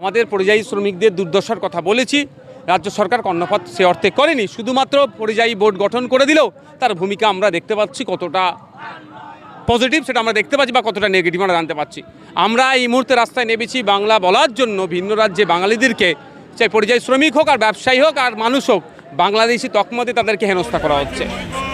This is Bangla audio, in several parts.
আমাদের পরিযায়ী শ্রমিকদের দুর্দশার কথা বলেছি, রাজ্য সরকার কর্ণপাত সে অর্থে করেনি, শুধুমাত্র পরিযায়ী বোর্ড গঠন করে দিলেও তার ভূমিকা আমরা দেখতে পাচ্ছি কতটা পজিটিভ সেটা আমরা দেখতে পাচ্ছি বা কতটা নেগেটিভ আমরা জানতে পারছি আমরা এই মুহূর্তে রাস্তায় নেমেছি বাংলা বলার জন্য, ভিন্ন রাজ্যে বাঙালিদেরকে, চাই পরিযায়ী শ্রমিক হোক আর ব্যবসায়ী হোক আর মানুষ হোক, বাংলাদেশি তকমাতে তাদেরকে হেনস্থা করা হচ্ছে।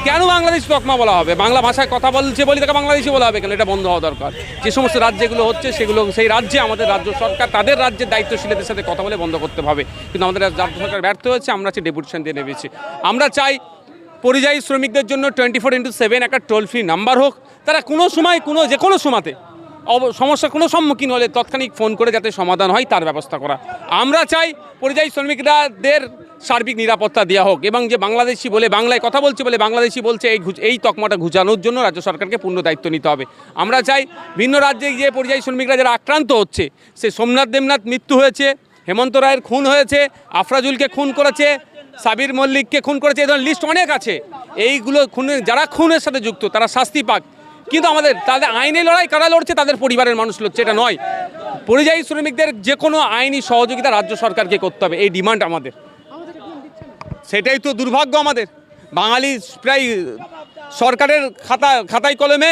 কেন বাংলাদেশ তকমা বলা হবে? বাংলা ভাষায় কথা বলছে বলি তাকে বাংলাদেশি বলা হবে কেন? এটা বন্ধ হওয়া দরকার। যে সমস্ত রাজ্যগুলো হচ্ছে, সেগুলো, সেই রাজ্যে আমাদের রাজ্য সরকার তাদের রাজ্যের দায়িত্বশীলদের সাথে কথা বলে বন্ধ করতে হবে। কিন্তু আমাদের রাজ্য সরকার ব্যর্থ হয়েছে, আমরা হচ্ছে ডেপুটেশন দিয়ে নেমেছি। আমরা চাই পরিযায়ী শ্রমিকদের জন্য টোয়েন্টি ফোর ইন্টু সেভেন একটা টোল ফ্রি নাম্বার হোক। তারা কোনো সময়, কোনো, যে কোনো সময়তে, অব- সমস্যার কোনো সম্মুখীন হলে তৎক্ষণিক ফোন করে যাতে সমাধান হয়, তার ব্যবস্থা করা। আমরা চাই পরিযায়ী শ্রমিকরাদের সার্বিক নিরাপত্তা দেওয়া হোক এবং যে বাংলাদেশি বলে বাংলায় কথা বলছে বলে বাংলাদেশি বলছে এই এই তকমাটা ঘুচানোর জন্য রাজ্য সরকারকে পূর্ণ দায়িত্ব নিতে হবে। আমরা চাই ভিন্ন রাজ্যে যে পরিযায়ী শ্রমিকরা যারা আক্রান্ত হচ্ছে, সে সোমনাথ দেবনাথ মৃত্যু হয়েছে, হেমন্ত রায়ের খুন হয়েছে, আফরাজুলকে খুন করেছে, সাবির মল্লিককে খুন করেছে এই ধরনের লিস্ট অনেক আছে। এইগুলো খুনের যারা খুনের সাথে যুক্ত, তারা শাস্তি পাক। কিন্তু আমাদের তাদের আইনে লড়াই কারা লড়ছে, তাদের পরিবারের মানুষ লড়ছে, এটা নয়। পরিযায়ী শ্রমিকদের যে কোনো আইনি সহযোগিতা রাজ্য সরকারকে করতে হবে, এই ডিমান্ড আমাদের। সেটাই তো দুর্ভাগ্য আমাদের। বাঙালি প্রায় সরকারের খাতা, খাতায় কলমে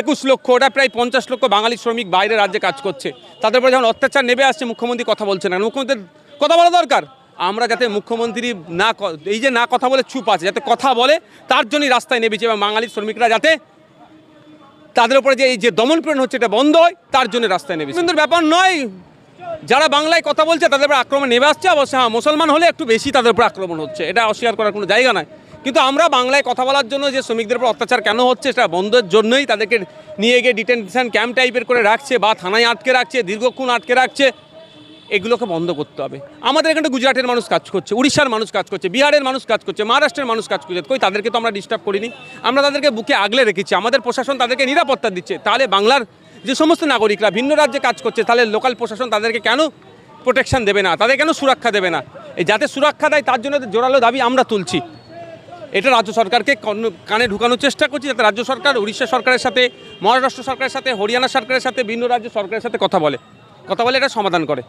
একুশ লক্ষ, ওটা প্রায় পঞ্চাশ লক্ষ বাঙালি শ্রমিক বাইরে রাজ্যে কাজ করছে। তাদের উপরে যখন অত্যাচার নেমে আসছে, মুখ্যমন্ত্রী কথা বলছে না। মুখ্যমন্ত্রীর কথা বলা দরকার। আমরা যাতে মুখ্যমন্ত্রী না এই যে না কথা বলে চুপ আছে, যাতে কথা বলে, তার জন্যই রাস্তায় নেমেছে এবং বাঙালি শ্রমিকরা যাতে তাদের উপরে যে এই যে দমন পীড়ন হচ্ছে, এটা বন্ধ হয়, তার জন্য রাস্তায় কিন্তু ব্যাপার নয় যারা বাংলায় কথা বলছে, তাদের উপর আক্রমণ নেমে আসছে। অবশ্য হ্যাঁ মুসলমান হলে একটু বেশি তাদের উপর আক্রমণ হচ্ছে। এটা অস্বীকার করার কোনো জায়গা নয় কিন্তু আমরা বাংলায় কথা বলার জন্য যে শ্রমিকদের উপর অত্যাচার কেন হচ্ছে, সেটা বন্ধের জন্যই তাদেরকে নিয়ে গিয়ে ডিটেনশন ক্যাম্প টাইপের করে রাখছে বা থানায় আটকে রাখছে, দীর্ঘক্ষণ আটকে রাখছে। এগুলোকে বন্ধ করতে হবে। আমাদের এখানে গুজরাটের মানুষ কাজ করছে, উড়িষ্যার মানুষ কাজ করছে, বিহারের মানুষ কাজ করছে, মহারাষ্ট্রের মানুষ কাজ করছে। কই, তাদেরকে তো আমরা ডিস্টার্ব করিনি। আমরা তাদেরকে বুকে আগলে রেখেছি। আমাদের প্রশাসন তাদেরকে নিরাপত্তা দিচ্ছে। তাহলে বাংলার যে সমস্ত নাগরিকরা ভিন্ন রাজ্যে কাজ করছে, তাহলে লোকাল প্রশাসন তাদেরকে কেন প্রোটেকশন দেবে না? তাদের কেন সুরক্ষা দেবে না? এই যাতে সুরক্ষা দেয়, তার জন্য জোরালো দাবি আমরা তুলছি। এটা রাজ্য সরকারকে কানে ঢুকানোর চেষ্টা করছি, যাতে রাজ্য সরকার, উড়িষ্যা সরকারের সাথে, মহারাষ্ট্র সরকারের সাথে, হরিয়ানা সরকারের সাথে, ভিন্ন রাজ্য সরকারের সাথে কথা বলে। কথা বলে এটা সমাধান করে।